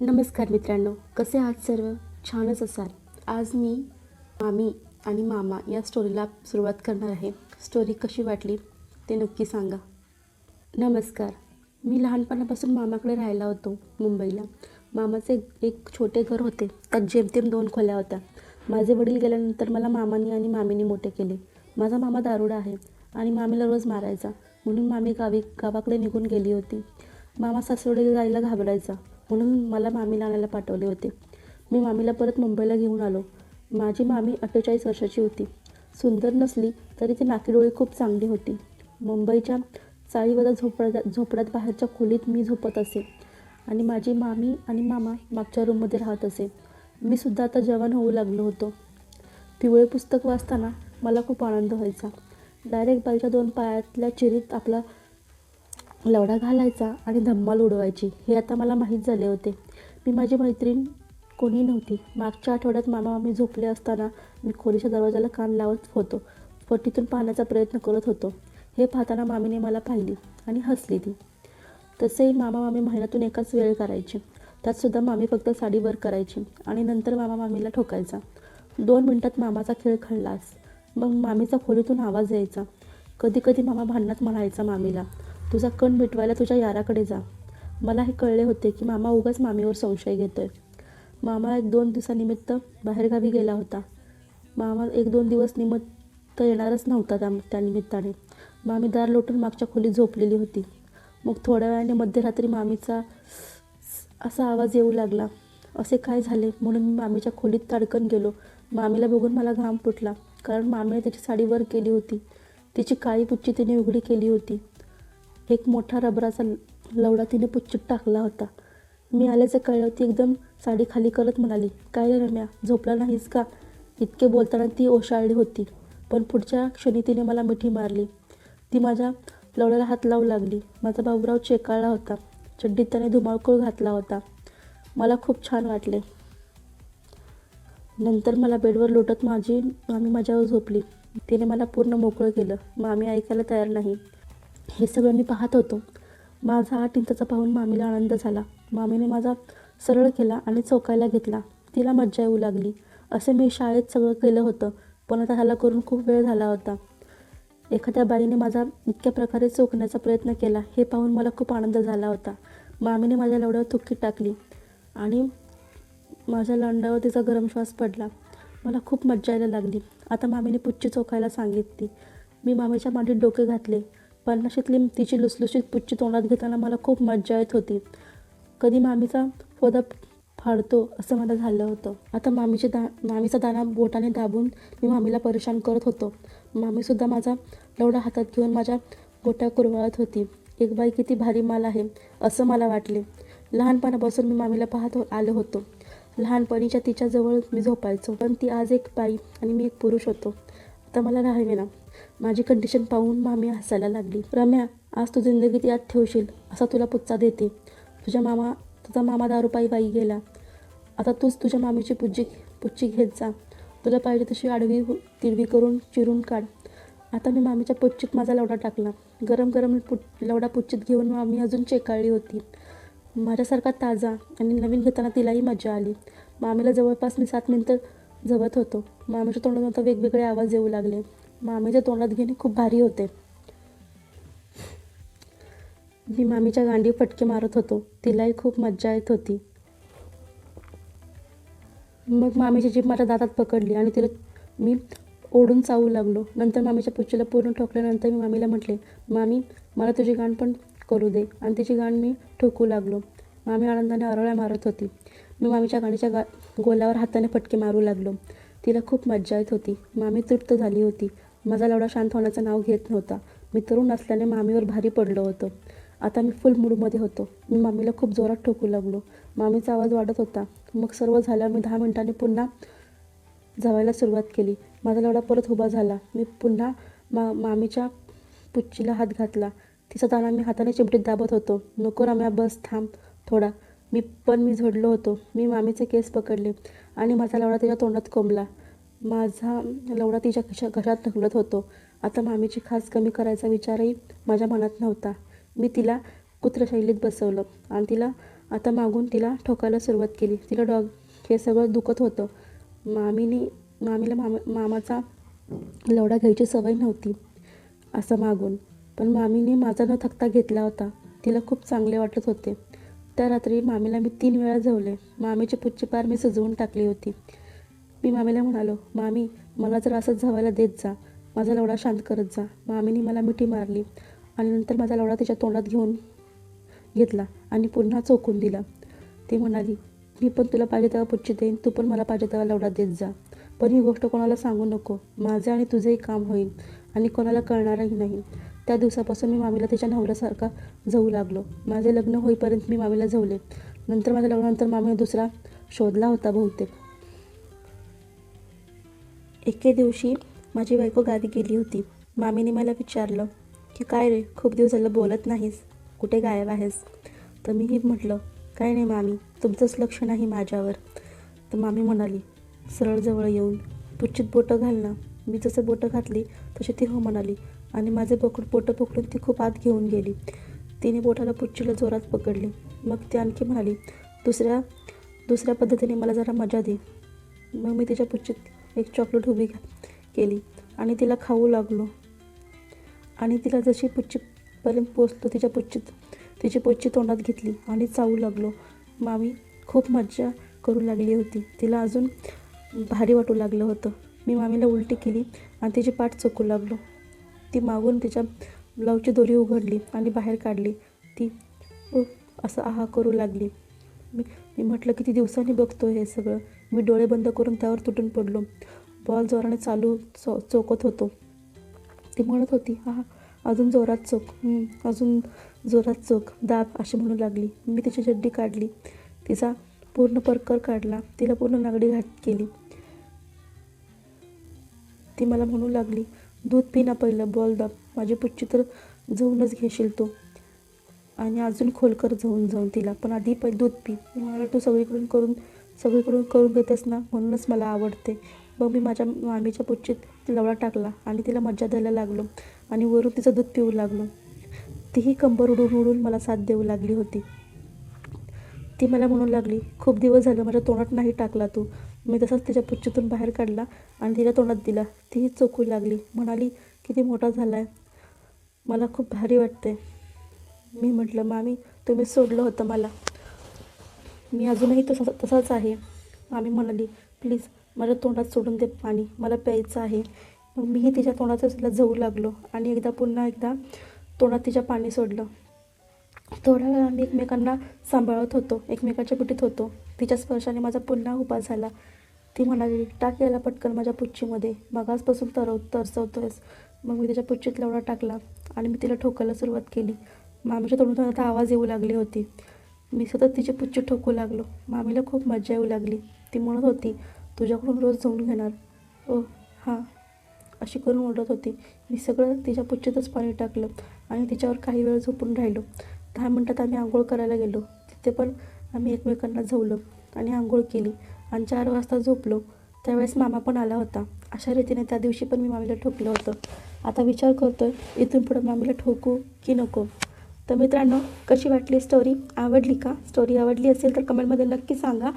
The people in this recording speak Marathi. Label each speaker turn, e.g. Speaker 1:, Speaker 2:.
Speaker 1: नमस्कार मित्रांनो कसे आहात सर्व? छानच असाल. आज मी मामी आणि मामा या स्टोरीला सुरुवात करणार आहे. स्टोरी कशी वाटली ते नक्की सांगा. नमस्कार. मी लहानपणापासून मामाकडे राहायला होतो मुंबईला. मामाचे एक छोटे घर होते. त्यात जेमतेम दोन खोल्या होत्या. माझे वडील गेल्यानंतर मला मामानी आणि मामीने मोठे केले. माझा मामा दारुडा आहे आणि मामीला रोज मारायचा. म्हणून मामी गावी गावाकडे निघून गेली होती. मामा सासवडे जायला घाबरायचा. म्हणून मला मामीला आणायला पाठवले होते. मी मामीला परत मुंबईला घेऊन आलो. माझी मामी अठ्ठेचाळीस वर्षाची होती. सुंदर नसली तरी ती नाकीडोळी खूप चांगली होती. मुंबईच्या चाळीवर झोपड्यात झोपड्यात बाहेरच्या खोलीत मी झोपत असे. आणि माझी मामी आणि मामा मागच्या रूममध्ये राहत असे. मी सुद्धा आता जवान होऊ लागलो होतो. पिवळे पुस्तक वाचताना मला खूप आनंद व्हायचा. डायरेक्ट बाईच्या दोन पायातल्या चिरीत आपला लवडा घालायचा आणि धम्माल उडवायची हे आता मला माहीत झाले होते. मी माझी मैत्रीण कोणी नव्हती. मागच्या आठवड्यात मामा मामी झोपले असताना मी खोलीच्या दरवाजाला कान लावत होतो. फटीतून पाहण्याचा प्रयत्न करत होतो. हे पाहताना मामीने मला पाहिली आणि हसली ती. तसेही मामा मामी महिन्यातून एकाच वेळ करायची. त्यातसुद्धा मामी फक्त साडीवर करायची आणि नंतर मामा मामीला ठोकायचा. दोन मिनटात मामाचा खेळ खळलास मग मामीचा खोलीतून आवाज यायचा. कधी कधी मामा भांडणात म्हणायचा मामीला तुझा कण मिटवायला तुझ्या याराकडे जा. मला हे कळले होते की मामा उगाच मामीवर संशय घेतो आहे मामा एक दोन दिवसानिमित्त बाहेरगावी गेला होता. मामा एक दोन दिवस निमित्त येणारच नव्हता त्या त्यानिमित्ताने मामी दार लोटून मागच्या खोलीत झोपलेली होती. मग थोड्या वेळाने मध्यरात्री मामीचा असा आवाज येऊ लागला. असे काय झाले? म्हणून मी मामीच्या खोलीत ताडकन गेलो. मामीला बघून मला घाम फुटला. कारण मामीने त्याची साडी वर केली होती. तिची काळी पुच्ची तिने उघडी केली होती. एक मोठा रबराचा लवडा तिने पुच्चीत टाकला होता. मी आल्याचं कळलं ती एकदम साडी खाली करत म्हणाली काय रे रम्या झोपला नाहीस का? इतके बोलताना ती ओशाळली होती पण पुढच्या क्षणी तिने मला मिठी मारली. ती माझ्या लवड्याला हात लावू लागली. माझा बाबूराव चेकाळला होता चड्डीत त्याने धुमाळकूळ घातला होता. मला खूप छान वाटले. नंतर मला बेडवर लोटत माझी मामी माझ्यावर झोपली. तिने मला पूर्ण मोकळं केलं. मामी ऐकायला तयार नाही. हे सगळं मी पाहत होतो. माझा आठ इंचाचा पाहून मामीला आनंद झाला. मामीने माझा सरळ केला आणि चौकायला घेतला. तिला मज्जा येऊ लागली. असे मी शाळेत सगळं केलं होतं पण आता ह्याला करून खूप वेळ झाला होता. एखाद्या बाईने माझा इतक्या प्रकारे चोखण्याचा प्रयत्न केला हे पाहून मला खूप आनंद झाला होता. मामीने माझ्या लवड्यावर थुक्की टाकली आणि माझ्या लंडावर तिचा गरम श्वास पडला. मला खूप मज्जा यायला लागली. आता मामीने पुच्ची चोखायला सांगितली. मी मामीच्या मांडीत डोके घातले. पन्नाशीतली तिची लुसलुशीत पुच्ची तोंडात घेताना मला खूप मज्जा येत होती. कधी मामीचा फोदा फाडतो असं मला झालं होतं. आता मामीचे दा मामीचा दाना बोटाने दाबून मी मामीला परेशान करत होतो. मामीसुद्धा माझा लवडा हातात घेऊन माझ्या गोट्या कुरवाळत होती. एक बाई किती भारी माल आहे असं मला वाटले. लहानपणापासून मी मामीला पाहत आलो होतो. लहानपणीच्या तिच्याजवळ मी झोपायचो. पण ती आज एक बाई आणि मी एक पुरुष होतो. आता मला राहावे ना. माझी कंडिशन पाहून मामी हसायला लागली. रम्या आज तू जिंदगीत यात ठेवशील असा तुला पुच्चा देते. तुझ्या मामा तुझा मामा दारूपायी बाई गेला. आता तूच तुझ्या मामीची पुज्जी पुच्ची घेत जा. तुला पाहिजे तशी आडवी तिडवी करून चिरून काढ. आता मी मामीच्या पुच्चीत माझा लवडा टाकला. गरम गरम पुट लवडा पुच्चीत घेऊन मामी अजून चेकाळली होती. माझ्यासारखा ताजा आणि नवीन घेताना तिलाही मजा आली. मामीला जवळपास मी सात मिनटं जवत होतो. मामीच्या तोंडात आता वेगवेगळे आवाज येऊ लागले. मामीच्या तोंडात घेणे खूप भारी होते. मी मामीच्या गांडी फटके मारत होतो तिलाही खूप मज्जा येत होती. मग मामीची जीभ माझ्या दातात पकडली आणि तिला मी ओढून चावू लागलो. नंतर मामीच्या पुच्चीला पूर्ण ठोकल्यानंतर मी मामीला म्हटले मामी मला तुझी गाण पण करू दे. आणि तिची गाण मी ठोकू लागलो. मामी आनंदाने अरळ्या मारत होती. मी मामीच्या गाडीच्या गा गोलावर हाताने फटके मारू लागलो. तिला खूप मज्जा येत होती. मामी तृप्त झाली होती. माझा लवडा शांत होण्याचं नाव घेत नव्हता. मी तरुण असल्याने मामीवर भारी पडलो होतो. आता मी फुल मूडमध्ये होतो. मी मामीला खूप जोरात ठोकू लागलो. मामीचा आवाज वाढत होता. मग सर्व झाल्यावर मी दहा मिनिटांनी पुन्हा जावायला सुरुवात केली. माझा लवडा परत उभा झाला. मी पुन्हा मा मामीच्या पुच्चीला हात घातला. तिचा ताना मी हाताने चिमटीत दाबत होतो. नको राम्या बस थांब थोडा. मी पण मी झडलो होतो. मी मामीचे केस पकडले आणि माझा लवडा तिच्या तोंडात कोंबला. माझा लवडा तिच्या खिशा घशात ढकलत होतो. आता मामीची खास कमी करायचा विचारही माझ्या मनात नव्हता. मी तिला कुत्रशैलीत बसवलं आणि तिला आता मागून तिला ठोकायला सुरुवात केली. तिला डॉग हे सगळं दुखत होतं. मामीने मामीला मामा मामाचा लवडा घ्यायची सवय नव्हती असं मागून. पण मामीने माझा न थकता घेतला होता. तिला खूप चांगले वाटत होते. त्या रात्री मामीला मी तीन वेळा जेवले मामीची पुच्चीपार मी सजवून टाकली होती. मी मामीला म्हणालो मामी मला जर असंच झवायला देत जा. माझा लवडा शांत करत जा. मामीने मला मिठी मारली आणि नंतर माझा लवडा तिच्या तोंडात घेऊन घेतला आणि पुन्हा चोखून दिला. ती म्हणाली मी पण तुला पाहिजे तेव्हा पुच्छी देईन तू पण मला पाहिजे तेव्हा लवडा देत जा. पण ही गोष्ट कोणाला सांगू नको. माझे आणि तुझेही काम होईल आणि कोणाला कळणारही नाही. त्या दिवसापासून मी मामीला तिच्या नवऱ्यासारखा जाऊ लागलो. माझे लग्न होईपर्यंत मी मामीला जवले. नंतर माझ्या लग्नानंतर मामीने दुसरा शोधला होता बहुतेक. एके दिवशी माझी बायको गावी गेली होती. मामीने मला विचारलं की काय रे खूप दिवस झालं बोलत नाहीस. कुठे गायब आहेस? तर मीही म्हटलं काय नाही मामी तुमचंच लक्ष नाही माझ्यावर. तर मामी म्हणाली सरळ जवळ येऊन तुच्छित बोटं घाल ना. मी जसं बोटं घातली तशी ती हो म्हणाली आणि माझे पकड बोटं पकडून ती खूप आत घेऊन गेली. तिने बोटाला पुच्छीला जोरात पकडली. मग ती आणखी म्हणाली दुसऱ्या दुसऱ्या पद्धतीने मला जरा मजा दे. मग मी तिच्या पुच्छीत एक चॉकलेट उभी केली. आणि तिला खाऊ लागलो. आणि तिला जशी पुच्चीपर्यंत पोचलो तिच्या पुच्चीत तिची पोच्ची तोंडात घेतली आणि चावू लागलो. मामी खूप मज्जा करू लागली होती. तिला अजून भारी वाटू लागलं होतं. मी मामीला उलटी केली आणि तिची पाठ चोकू लागलो. ती मागून तिच्या ब्लाऊजची दोरी उघडली आणि बाहेर काढली. ती असं आहा करू लागली. मी मी म्हटलं किती दिवसांनी बघतो हे सगळं. मी डोळे बंद करून त्यावर तुटून पडलो. बॉल जोराने चालू चो चोकत होतो. ती म्हणत होती हा अजून जोरात चोक. अजून जोरात चोक. दाब अशी म्हणू लागली. मी तिची चड्डी काढली. तिचा पूर्ण परकर काढला. तिला पूर्ण नागडी घात केली. ती मला म्हणू लागली दूध पी ना पहिलं बॉल दाब. माझी पुच्ची तर जाऊनच घेशील तो. आणि अजून खोलकर जाऊन जाऊन तिला. पण आधी पहिले दूध पी. मला तू सगळीकडून करून सगळीकडून करून घेतेस ना म्हणूनच मला आवडते. मग मी माझ्या मामीच्या पुच्छीत लवडा टाकला आणि तिला मज्जा द्यायला लागलो आणि वरून तिचं दूध पिऊ लागलो. तीही कंबर उडून उडून मला साथ देऊ लागली होती. ती मला म्हणू लागली खूप दिवस झालं माझ्या तोंडात नाही टाकला तू. मी तसंच तिच्या पुच्छीतून बाहेर काढला आणि तिच्या तोंडात दिला. तीही चोकू लागली. म्हणाली किती मोठा झाला आहे मला खूप भारी वाटते मी म्हटलं मामी तुम्ही सोडलं होतं मला. मी अजूनही तसा तसाच आहे. आम्ही म्हणाली प्लीज माझ्या तोंडात सोडून दे पाणी. मला प्यायचं आहे. मग मीही तिच्या तोंडाचं तिला जाऊ लागलो आणि एकदा पुन्हा एकदा तोंडात तिच्या पाणी सोडलं. थोड्या वेळा आम्ही एकमेकांना सांभाळत होतो एकमेकाच्या पिटीत होतो. तिच्या स्पर्शाने माझा पुन्हा उपास झाला. ती म्हणाली टाक याला पटकन माझ्या पुच्छीमध्ये. मगासपासून तरव तरसवतोयस. मग मी तिच्या पुच्छीत लवडा टाकला आणि मी तिला ठोकायला सुरुवात केली. मामीच्या तोंडून आता आवाज येऊ लागली होती. मी सतत तिचे पुच्छ ठोकू लागलो. मामीला खूप मजा येऊ लागली. ती म्हणत होती तुझ्याकडून रोज जाऊन घेणार. ओ हां अशी करून ओरडत होती. मी सगळं तिच्या पुच्छेतच पाणी टाकलं आणि तिच्यावर काही वेळ झोपून राहिलो. दहा मिनटात आम्ही आंघोळ करायला गेलो. तिथे पण आम्ही एकमेकांना झवलं आणि आंघोळ केली. आणि चार वाजता झोपलो. त्यावेळेस मामा पण आला होता. अशा रीतीने त्या दिवशी पण मी मामीला ठोकलं होतं. आता विचार करतोय इथून पुढं मामीला ठोकू की नको? तर मित्रांनो कशी वाटली स्टोरी आवडली का? स्टोरी आवडली असेल तर कमेंटमध्ये नक्की सांगा.